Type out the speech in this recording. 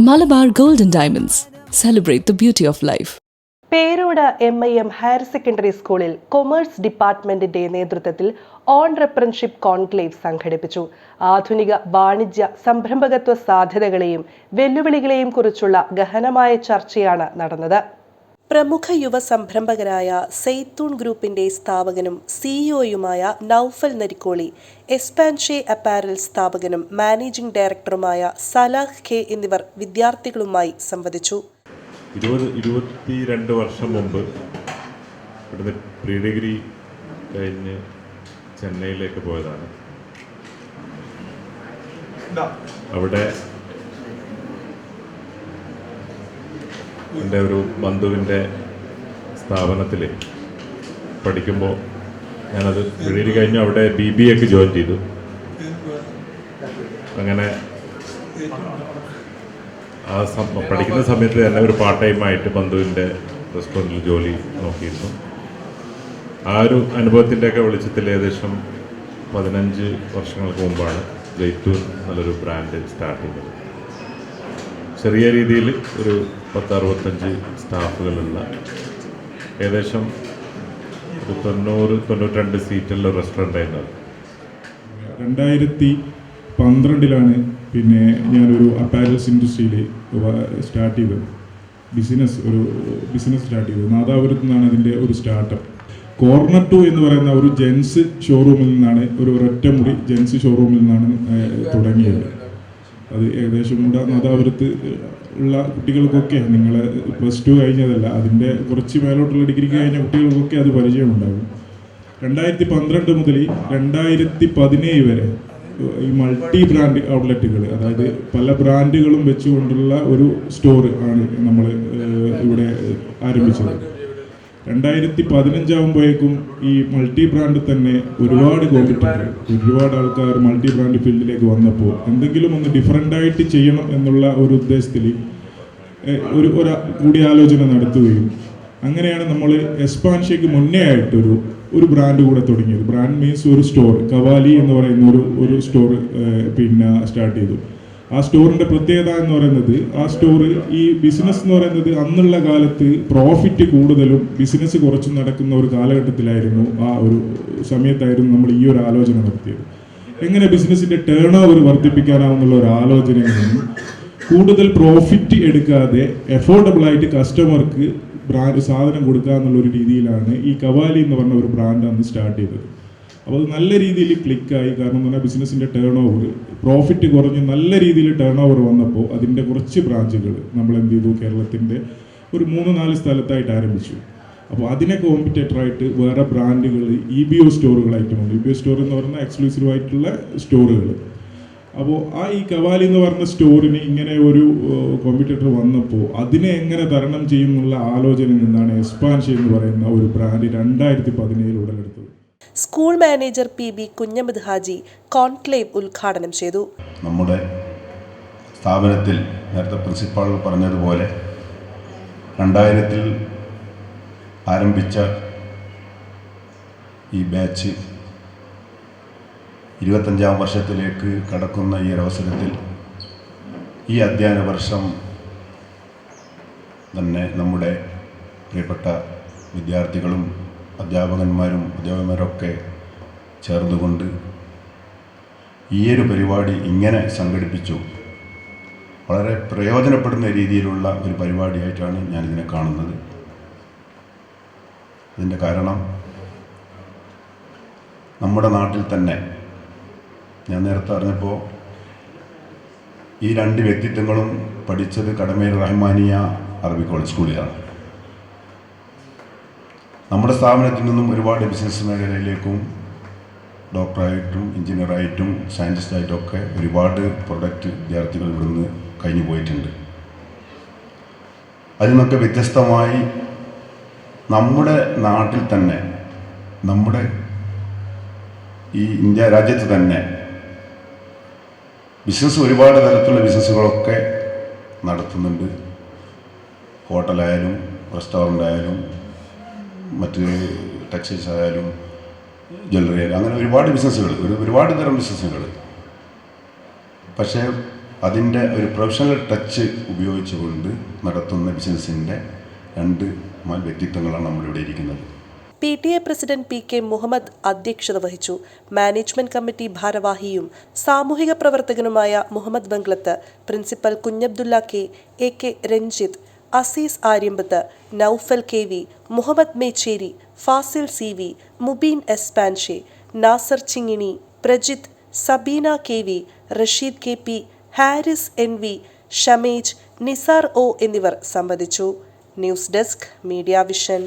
Malabar gold and diamonds. Celebrate the beauty of life Perode M I M higher secondary സ്കൂളിൽ commerce ഡിപ്പാർട്ട്മെന്റിന്റെ നേതൃത്വത്തിൽ ഓൺട്രപ്രൻഷിപ്പ് conclave സംഘടിപ്പിച്ചു. ആധുനിക വാണിജ്യ സംരംഭകത്വ സാധ്യതകളെയും വെല്ലുവിളികളെയും കുറിച്ചുള്ള ഗഹനമായ ചർച്ചയാണ് നടന്നത്. പ്രമുഖ യുവ സംരംഭകനായ സെയ്ത്തൂൺ ഗ്രൂപ്പിന്റെ സ്ഥാപകനും സിഇഒയുമായ നൌഫൽ നരിക്കോളി എസ്പാൻഷെ അപ്പാരൽ സ്ഥാപകനും മാനേജിംഗ് ഡയറക്ടറുമായ സലാഹ് ഖെ എന്നിവർ വിദ്യാർത്ഥികളുമായി സംവദിച്ചു. ഇരുപത് ഇരുപത്തി രണ്ട് വർഷം മുമ്പ് ഇവിടുന്ന് പ്രീ ഡിഗ്രി കഴിഞ്ഞ് ചെന്നൈയിലേക്ക് പോയതാണ്. അവിടെ എന്റെ ഒരു ബന്ധുവിന്റെ സ്ഥാപനത്തിൽ പഠിക്കുമ്പോൾ ഞാനത് വെളിയിൽ കഴിഞ്ഞ് അവിടെ ബി ബി എക്ക് ജോയിൻ ചെയ്തു. അങ്ങനെ ആ പഠിക്കുന്ന സമയത്ത് തന്നെ ഒരു പാർട്ട് ടൈമായിട്ട് ബന്ധുവിന്റെ റെസ്റ്റോറന്റിൽ ജോലി നോക്കിയിരുന്നു. ആ ഒരു അനുഭവത്തിന്റെയൊക്കെ വെളിച്ചത്തിൽ ഏകദേശം പതിനഞ്ച് വർഷങ്ങൾക്ക് മുമ്പാണ് ജയ്ത്തൂൻ എന്നുള്ളൊരു ബ്രാൻഡ് സ്റ്റാർട്ട് ചെയ്തത്. ചെറിയ രീതിയിൽ ഒരു പത്ത് അറുപത്തഞ്ച് സ്റ്റാഫുകളുള്ള ഏകദേശം ഒരു തൊണ്ണൂറ് തൊണ്ണൂറ്റിരണ്ട് സീറ്റുള്ള റെസ്റ്റോറന്റ് ആയിരുന്നു. രണ്ടായിരത്തി പന്ത്രണ്ടിലാണ് പിന്നെ ഞാനൊരു അപ്പാരൽസ് ഇൻഡസ്ട്രിയിൽ സ്റ്റാർട്ട് ചെയ്തത്. ബിസിനസ് ഒരു ബിസിനസ് സ്റ്റാർട്ട് ചെയ്തത്. നാദാപുരത്ത് നിന്നാണ് അതിന്റെ ഒരു സ്റ്റാർട്ടപ്പ് കോർണർ ടു എന്ന് പറയുന്ന ഒരു ജെൻസ് ഷോറൂമിൽ നിന്നാണ് ഒരു ഒരൊറ്റ മുറി ജെൻസ് ഷോറൂമിൽ നിന്നാണ് തുടങ്ങിയത്. അത് ഏകദേശം കൂടെ നാദാപുരത്ത് ഉള്ള കുട്ടികൾക്കൊക്കെ നിങ്ങൾ പ്ലസ് ടു കഴിഞ്ഞതല്ല അതിന്റെ കുറച്ച് മേലോട്ടുള്ള ഡിഗ്രി കഴിഞ്ഞ കുട്ടികൾക്കൊക്കെ അത് പരിചയമുണ്ടാകും രണ്ടായിരത്തി പന്ത്രണ്ട് മുതൽ രണ്ടായിരത്തി പതിനേഴ് വരെ ഈ മൾട്ടി ബ്രാൻഡ് ഔട്ട്ലെറ്റുകൾ അതായത് പല ബ്രാൻഡുകളും വെച്ചുകൊണ്ടുള്ള ഒരു സ്റ്റോർ ആണ് നമ്മൾ ഇവിടെ ആരംഭിച്ചത്. രണ്ടായിരത്തി പതിനഞ്ചാകുമ്പോഴേക്കും ഈ മൾട്ടി ബ്രാൻഡ് തന്നെ ഒരുപാട് കോമ്പറ്റീറ്റർ ഒരുപാട് ആൾക്കാർ മൾട്ടി ബ്രാൻഡ് ഫീൽഡിലേക്ക് വന്നപ്പോൾ എന്തെങ്കിലും ഒന്ന് ഡിഫറെന്റ് ആയിട്ട് ചെയ്യണം എന്നുള്ള ഒരു ഉദ്ദേശത്തിൽ ഒരു ഒരു കൂടിയാലോചന നടത്തുകയും അങ്ങനെയാണ് നമ്മൾ എസ്പാൻഷയ്ക്ക് മുന്നേ ആയിട്ടൊരു ഒരു ബ്രാൻഡ് കൂടെ തുടങ്ങിയത്. ബ്രാൻഡ് മീൻസ് ഒരു സ്റ്റോർ കവാലി എന്ന് പറയുന്ന ഒരു ഒരു സ്റ്റോർ പിന്നെ സ്റ്റാർട്ട് ചെയ്തു. ആ സ്റ്റോറിന്റെ പ്രത്യേകത എന്ന് പറയുന്നത് ആ സ്റ്റോർ ഈ ബിസിനസ് എന്ന് പറയുന്നത് അന്നുള്ള കാലത്ത് പ്രോഫിറ്റ് കൂടുതലും ബിസിനസ് കുറച്ചും നടക്കുന്ന ഒരു കാലഘട്ടത്തിലായിരുന്നു ആ ഒരു സമയത്തായിരുന്നു നമ്മൾ ഈ ഒരു ആലോചന നടത്തിയത്. എങ്ങനെ ബിസിനസിന്റെ ടേൺ ഓവർ വർദ്ധിപ്പിക്കാനാവുന്നുള്ള ഒരു ആലോചനയിൽ കൂടുതൽ പ്രോഫിറ്റ് എടുക്കാതെ എഫോർഡബിൾ ആയിട്ട് കസ്റ്റമർക്ക് ബ്രാൻഡ് സാധനം കൊടുക്കുക എന്നുള്ള ഒരു രീതിയിലാണ് ഈ കവാലി എന്ന് പറഞ്ഞ ഒരു ബ്രാൻഡ് അന്ന് സ്റ്റാർട്ട് ചെയ്തത്. അപ്പോൾ അത് നല്ല രീതിയിൽ ക്ലിക്കായി. കാരണം എന്ന് പറഞ്ഞാൽ ബിസിനസ്സിന്റെ ടേൺ ഓവർ പ്രോഫിറ്റ് കുറഞ്ഞ് നല്ല രീതിയിൽ ടേൺ ഓവർ വന്നപ്പോൾ അതിന്റെ കുറച്ച് ബ്രാഞ്ചുകൾ നമ്മൾ എന്ത് ചെയ്തു? കേരളത്തിന്റെ ഒരു മൂന്ന് നാല് സ്ഥലത്തായിട്ട് ആരംഭിച്ചു. അപ്പോൾ അതിനെ കോമ്പറ്റേറ്ററായിട്ട് വേറെ ബ്രാൻഡുകൾ ഇ ബി ഒ സ്റ്റോറുകളായിട്ടുമുണ്ട് ഇ ബി ഒ സ്റ്റോർ എന്ന് പറഞ്ഞാൽ എക്സ്ക്ലൂസീവ് ആയിട്ടുള്ള സ്റ്റോറുകൾ അപ്പോൾ ആ ഈ കവാലി എന്ന് പറഞ്ഞ സ്റ്റോറിന് ഇങ്ങനെ ഒരു കോമ്പറ്റേറ്റർ വന്നപ്പോൾ അതിനെ എങ്ങനെ തരണം ചെയ്യും എന്നുള്ള എന്താണ് നിന്നാണ് എസ്പാൻഷ എന്ന് പറയുന്ന ഒരു ബ്രാൻഡ് രണ്ടായിരത്തി പതിനേഴിൽ ഉടലെടുത്തത്. School manager P B Kunhammad Haji conclave ഉദ്ഘാടനം ചെയ്തു. നമ്മുടെ സ്ഥാപനത്തിൽ നേരത്തെ പ്രിൻസിപ്പാൾ പറഞ്ഞതുപോലെ രണ്ടായിരത്തിൽ ആരംഭിച്ച ഈ ബാച്ച് ഇരുപത്തഞ്ചാം വർഷത്തിലേക്ക് കടക്കുന്ന ഈ ഒരവസരത്തിൽ ഈ അധ്യയന വർഷം തന്നെ നമ്മുടെ പ്രിയപ്പെട്ട വിദ്യാർത്ഥികളും അധ്യാപകന്മാരും അധ്യാപകന്മാരൊക്കെ ചേർന്നുകൊണ്ട് ഈയൊരു പരിപാടി ഇങ്ങനെ സംഘടിപ്പിച്ചു. വളരെ പ്രയോജനപ്പെടുന്ന രീതിയിലുള്ള ഒരു പരിപാടിയായിട്ടാണ് ഞാനിതിനെ കാണുന്നത്. ഇതിന്റെ കാരണം നമ്മുടെ നാട്ടിൽ തന്നെ ഞാൻ നേരത്തെ അറിഞ്ഞപ്പോൾ ഈ രണ്ട് വ്യക്തിത്വങ്ങളും പഠിച്ചത് കടമേൽ റഹ്മാനിയ അറബി കോളേജ് സ്കൂളിലാണ്. നമ്മുടെ സ്ഥാപനത്തിൽ നിന്നും ഒരുപാട് ബിസിനസ് മേഖലയിലേക്കും ഡോക്ടറായിട്ടും എഞ്ചിനീയറായിട്ടും സയന്റിസ്റ്റായിട്ടും ഒക്കെ ഒരുപാട് പ്രൊഡക്റ്റ് വിദ്യാർത്ഥികൾ ഇവിടുന്ന് കഴിഞ്ഞു പോയിട്ടുണ്ട്. അതിൽ നിന്നൊക്കെ വ്യത്യസ്തമായി നമ്മുടെ നാട്ടിൽ തന്നെ നമ്മുടെ ഈ ഇന്ത്യ രാജ്യത്ത് തന്നെ ബിസിനസ് ഒരുപാട് തരത്തിലുള്ള ബിസിനസ്സുകളൊക്കെ നടത്തുന്നുണ്ട്. ഹോട്ടലായാലും റെസ്റ്റോറന്റ് ആയാലും മറ്റ് ടെക്സ്റ്റൈൽസ് ആയാലും ജ്വല്ലറി ആയാലും അങ്ങനെ ഒരുപാട് ബിസിനസ്സുകൾ ഒരു ഒരുപാട് തരം ബിസിനസ്സുകൾ പക്ഷേ അതിന്റെ ഒരു പ്രൊഫഷണൽ ടച്ച് ഉപയോഗിച്ചുകൊണ്ട് നടത്തുന്ന ബിസിനസ്സിന്റെ രണ്ട് വ്യക്തിത്വങ്ങളാണ് നമ്മളിവിടെ ഇരിക്കുന്നത്. P T A president P K Muhammad അധ്യക്ഷത വഹിച്ചു. മാനേജ്മെന്റ് കമ്മിറ്റി ഭാരവാഹിയും സാമൂഹിക പ്രവർത്തകനുമായ Muhammad Banglath principal Kunhabdulla K A K Ranjith Azeez Aryambath Noufal K V Muhammad Mecheri Fasil C V Mubeen Espanshe Nasar Chingini Prajith Sabeena K V Rasheed K P Haris N V Shamej Nisar O എന്നിവർ സംബന്ധിച്ചു news desk media vision.